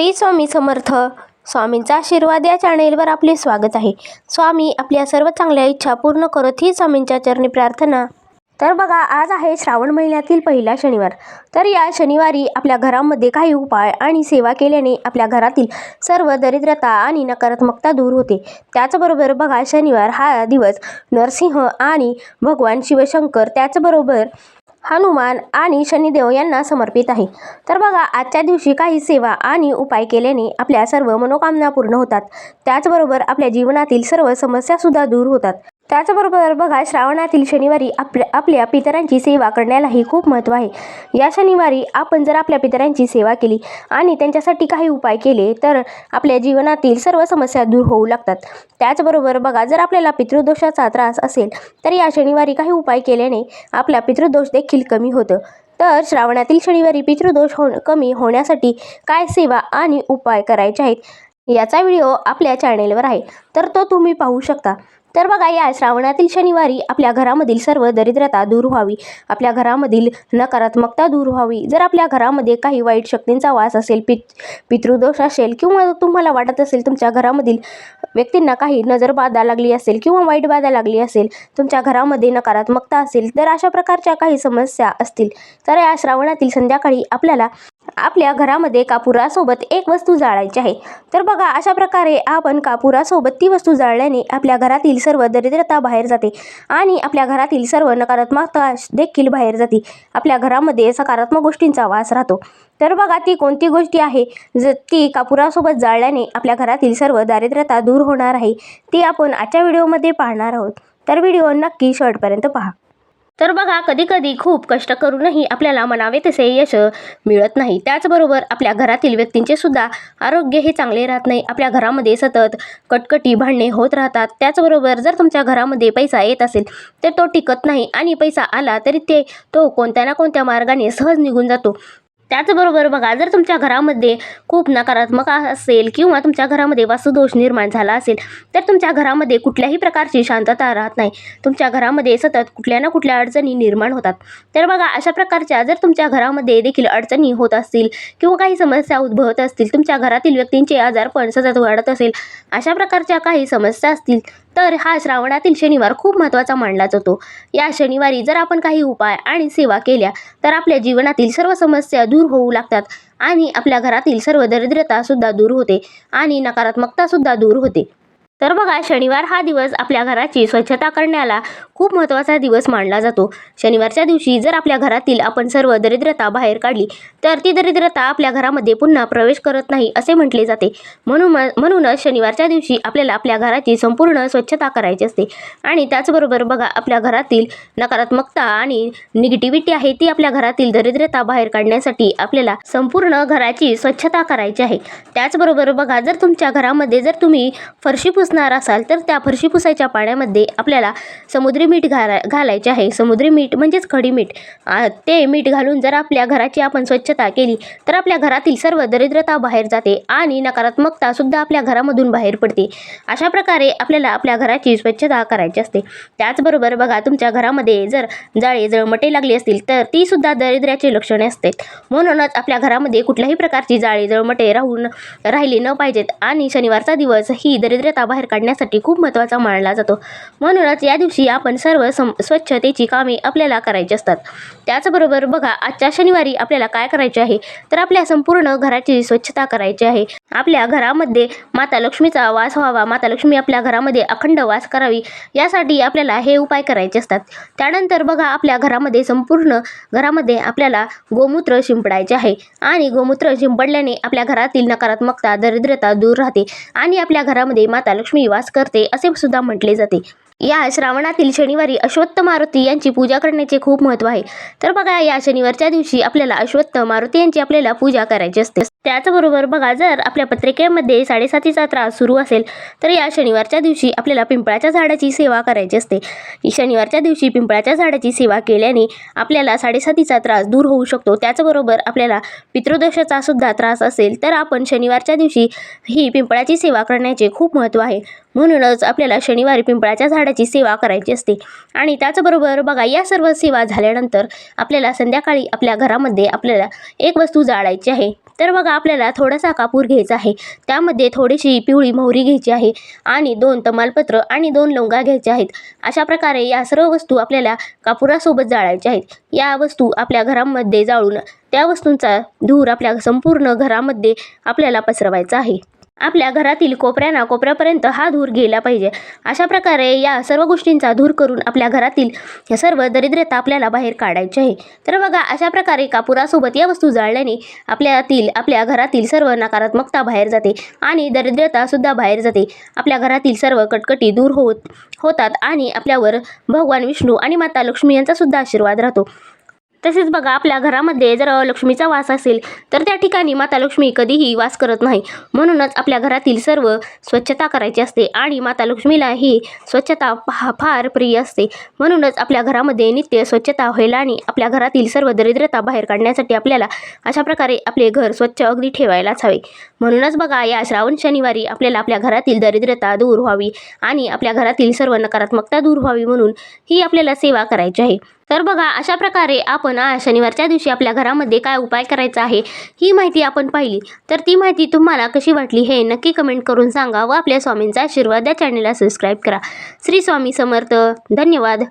श्री स्वामी समर्थ. स्वामींचा आशीर्वाद या चॅनेलवर आपले स्वागत आहे. स्वामी आपल्या सर्व चांगल्या इच्छा पूर्ण करत ही स्वामींच्या चरणी प्रार्थना. तर बघा आज आहे श्रावण महिन्यातील पहिला शनिवार. तर या शनिवारी आपल्या घरामध्ये काही उपाय आणि सेवा केल्याने आपल्या घरातील सर्व दरिद्रता आणि नकारात्मकता दूर होते. त्याचबरोबर बघा शनिवार हा दिवस नरसिंह आणि भगवान शिवशंकर त्याचबरोबर हनुमान आणि शनिदेव यांना समर्पित आहे. तर बघा आजच्या दिवशी काही सेवा आणि उपाय केल्याने आपल्या सर्व मनोकामना पूर्ण होतात. त्याचबरोबर आपल्या जीवनातील सर्व समस्यासुद्धा दूर होतात. त्याचबरोबर बघा श्रावणातील शनिवारी आपल्या आपल्या पितरांची सेवा करण्यालाही खूप महत्त्व आहे. या शनिवारी आपण जर आपल्या पितरांची सेवा केली आणि त्यांच्यासाठी काही उपाय केले तर आपल्या जीवनातील सर्व समस्या दूर होऊ लागतात. त्याचबरोबर बघा जर आपल्याला पितृदोषाचा त्रास असेल तर या शनिवारी काही उपाय केल्याने आपला पितृदोष देखील कमी होतं. तर श्रावणातील शनिवारी पितृदोष हो कमी होण्यासाठी काय सेवा आणि उपाय करायचे आहेत याचा व्हिडिओ आपल्या चॅनेलवर आहे. तर तो तुम्ही पाहू शकता. तर बघा या श्रावणातील शनिवारी आपल्या घरामधील सर्व दरिद्रता दूर व्हावी. आपल्या घरामधील नकारात्मकता दूर व्हावी. जर आपल्या घरामध्ये काही वाईट शक्तींचा वास असेल पित पितृदोष असेल किंवा तुम्हाला वाटत असेल तुमच्या घरामधील व्यक्तींना काही नजर बाधा लागली असेल किंवा वाईट बाधा लागली असेल तुमच्या घरामध्ये नकारात्मकता असेल तर अशा प्रकारच्या काही समस्या असतील. तर या श्रावणातील संध्याकाळी आपल्याला आपल्या घरामध्ये कापुरासोबत एक वस्तू जाळायची आहे. तर बघा अशा प्रकारे आपण कापुरासोबत ती वस्तू जाळल्याने आपल्या घरातील सर्व दरिद्रता बाहेर जाते आणि आपल्या घरातील सर्व नकारात्मकता देखील बाहेर जाते. आपल्या घरामध्ये सकारात्मक गोष्टींचा वास राहतो. तर बघा ती कोणती गोष्टी आहे? ज ती कापुरासोबत जाळल्याने आपल्या घरातील सर्व दारिद्र्यता दूर होणार आहे ती आपण आजच्या व्हिडिओमध्ये पाहणार आहोत. तर व्हिडिओ नक्की शॉर्टपर्यंत पहा. तर बघा कधी कधी खूप कष्ट करूनही आपल्याला म्हणावे तसे यश मिळत नाही. त्याचबरोबर आपल्या घरातील व्यक्तींचे सुद्धा आरोग्य हे चांगले राहत नाही. आपल्या घरामध्ये सतत कटकटी भांडणे होत राहतात. त्याचबरोबर जर तुमच्या घरामध्ये पैसा येत असेल तर तो टिकत नाही आणि पैसा आला तरी ते तो कोणत्या ना कोणत्या मार्गाने सहज निघून जातो. त्याचबरोबर बघा जर तुमच्या घरामध्ये खूप नकारात्मक असेल किंवा तुमच्या घरामध्ये वास्तुदोष निर्माण झाला असेल तर तुमच्या घरामध्ये कुठल्याही प्रकारची शांतता राहत नाही. तुमच्या घरामध्ये सतत कुठल्या ना कुठल्या अडचणी निर्माण होतात. तर बघा अशा प्रकारच्या जर तुमच्या घरामध्ये देखील अडचणी होत असतील किंवा काही समस्या उद्भवत असतील तुमच्या घरातील व्यक्तींचे आजारपण सतत वाढत असेल अशा प्रकारच्या काही समस्या असतील तर हा श्रावणातील शनिवार खूप महत्त्वाचा मानला जातो. या शनिवारी जर आपण काही उपाय आणि सेवा केल्या तर आपल्या जीवनातील सर्व समस्या दूर होऊ लागतात आणि आपल्या घरातील सर्व दरिद्रतासुद्धा दूर होते आणि नकारात्मकतासुद्धा दूर होते. तर बघा शनिवार हा दिवस आपल्या घराची स्वच्छता करण्याला खूप महत्त्वाचा दिवस मानला जातो. शनिवारच्या दिवशी जर आपल्या घरातील आपण सर्व दरिद्रता बाहेर काढली तर ती दरिद्रता आपल्या घरामध्ये पुन्हा प्रवेश करत नाही असे म्हटले जाते. म्हणून म्हणूनच शनिवारच्या दिवशी आपल्याला आपल्या घराची संपूर्ण स्वच्छता करायची असते. आणि त्याचबरोबर बघा आपल्या घरातील नकारात्मकता आणि निगेटिव्हिटी आहे ती आपल्या घरातील दरिद्रता बाहेर काढण्यासाठी आपल्याला संपूर्ण घराची स्वच्छता करायची आहे. त्याचबरोबर बघा जर तुमच्या घरामध्ये जर तुम्ही फरशी पुसणार असाल तर त्या फरशी पुसायच्या पाण्यामध्ये आपल्याला समुद्री मीठ घाला घालायचे आहे. समुद्री मीठ म्हणजेच खडी मीठ. ते मीठ घालून जर आपल्या घराची आपण स्वच्छता केली तर आपल्या घरातील सर्व दरिद्रता बाहेर जाते आणि नकारात्मकतासुद्धा आपल्या घरामधून बाहेर पडते. अशा प्रकारे आपल्याला आपल्या घराची स्वच्छता करायची असते. त्याचबरोबर बघा तुमच्या घरामध्ये जर जाळे जळमटे लागली असतील तर तीसुद्धा दरिद्र्याचे लक्षणे असते म्हणूनच आपल्या घरामध्ये कुठल्याही प्रकारची जाळे जळमटे राहून राहिली न पाहिजेत आणि शनिवारचा दिवस ही दरिद्रता बाहेर बाहेर काढण्यासाठी खूप महत्त्वाचा मानला जातो. म्हणूनच या दिवशी आपण सर्व सम स्वच्छतेची कामे आपल्याला करायची असतात. त्याचबरोबर बघा आजच्या शनिवारी आपल्याला काय करायचे आहे? तर आपल्या संपूर्ण घराची स्वच्छता करायची आहे. आपल्या घरामध्ये माता लक्ष्मीचा वास व्हावा माता लक्ष्मी आपल्या घरामध्ये अखंड वास करावी यासाठी आपल्याला हे उपाय करायचे असतात. त्यानंतर बघा आपल्या घरामध्ये संपूर्ण घरामध्ये आपल्याला गोमूत्र शिंपडायचे आहे. आणि गोमूत्र शिंपडल्याने आपल्या घरातील नकारात्मकता दरिद्रता दूर राहते. आणि आपल्या घरामध्ये माता लक्ष्मी लक्ष्मी वास करते असे सुद्धा म्हटले जाते. या श्रावणातील शनिवारी अश्वत्थ मारुती यांची पूजा करण्याचे खूप महत्त्व आहे. तर बघा या शनिवारच्या दिवशी आपल्याला अश्वत्थ मारुती यांची आपल्याला पूजा करायची असते. त्याचबरोबर बघा जर आपल्या पत्रिकेमध्ये साडेसातीचा त्रास सुरू असेल तर या शनिवारच्या दिवशी आपल्याला पिंपळाच्या झाडाची सेवा करायची असते. शनिवारच्या दिवशी पिंपळाच्या झाडाची सेवा केल्याने आपल्याला साडेसातीचा त्रास दूर होऊ शकतो. त्याचबरोबर आपल्याला पितृदोषाचा सुद्धा त्रास असेल तर आपण शनिवारच्या दिवशी ही पिंपळाची सेवा करण्याचे खूप महत्त्व आहे. म्हणूनच आपल्याला शनिवारी पिंपळाच्या झाडाची सेवा करायची असते. आणि त्याचबरोबर बघा या सर्व सेवा झाल्यानंतर आपल्याला संध्याकाळी आपल्या घरामध्ये आपल्याला एक वस्तू जाळायची आहे. तर बघा आपल्याला थोडासा कापूर घ्यायचा आहे. त्यामध्ये थोडीशी पिवळी मोहरी घ्यायची आहे आणि दोन तमालपत्र आणि दोन लवंगा घ्यायच्या आहेत. अशा प्रकारे या सर्व वस्तू आपल्याला कापुरासोबत जाळायच्या आहेत. या वस्तू आपल्या घरामध्ये जाळून त्या वस्तूंचा धूर आपल्या संपूर्ण घरामध्ये आपल्याला पसरवायचा आहे. आपल्या घरातील कोपऱ्याना कोपऱ्यापर्यंत हा धूर गेला पाहिजे. अशा प्रकारे या सर्व गोष्टींचा धूर करून आपल्या घरातील या सर्व दरिद्रता आपल्याला बाहेर काढायची आहे. तर बघा अशा प्रकारे कापुरासोबत या वस्तू जाळल्याने आपल्यातील आपल्या घरातील सर्व नकारात्मकता बाहेर जाते आणि दरिद्रतासुद्धा बाहेर जाते. आपल्या घरातील सर्व कटकटी दूर होत होतात आणि आपल्यावर भगवान विष्णू आणि माता लक्ष्मी यांचासुद्धा आशीर्वाद राहतो. तसेच बघा आपल्या घरामध्ये जर लक्ष्मीचा वास असेल तर त्या ठिकाणी माता लक्ष्मी कधीही वास करत नाही. म्हणूनच आपल्या घरातील सर्व स्वच्छता करायची असते आणि माता लक्ष्मीला ही स्वच्छता फा फार प्रिय असते. म्हणूनच आपल्या घरामध्ये नित्य स्वच्छता व्हायला आणि आपल्या घरातील सर्व दरिद्रता बाहेर काढण्यासाठी आपल्याला अशा प्रकारे आपले घर स्वच्छ अगदी ठेवायलाच हवे. म्हणूनच बघा या श्रावण शनिवारी आपल्याला आपल्या घरातील दरिद्रता दूर व्हावी आणि आपल्या घरातील सर्व नकारात्मकता दूर व्हावी म्हणून ही आपल्याला सेवा करायची आहे. तर बघा अशा प्रकारे आपण आज शनिवारच्या दिवशी आपल्या घरामध्ये काय उपाय करायचा आहे ही माहिती आपण पाहिली. तर ती माहिती तुम्हाला कशी वाटली हे नक्की कमेंट करून सांगा व आपल्या स्वामींचा आशीर्वाद या चॅनलला सबस्क्राईब करा. श्री स्वामी समर्थ. धन्यवाद.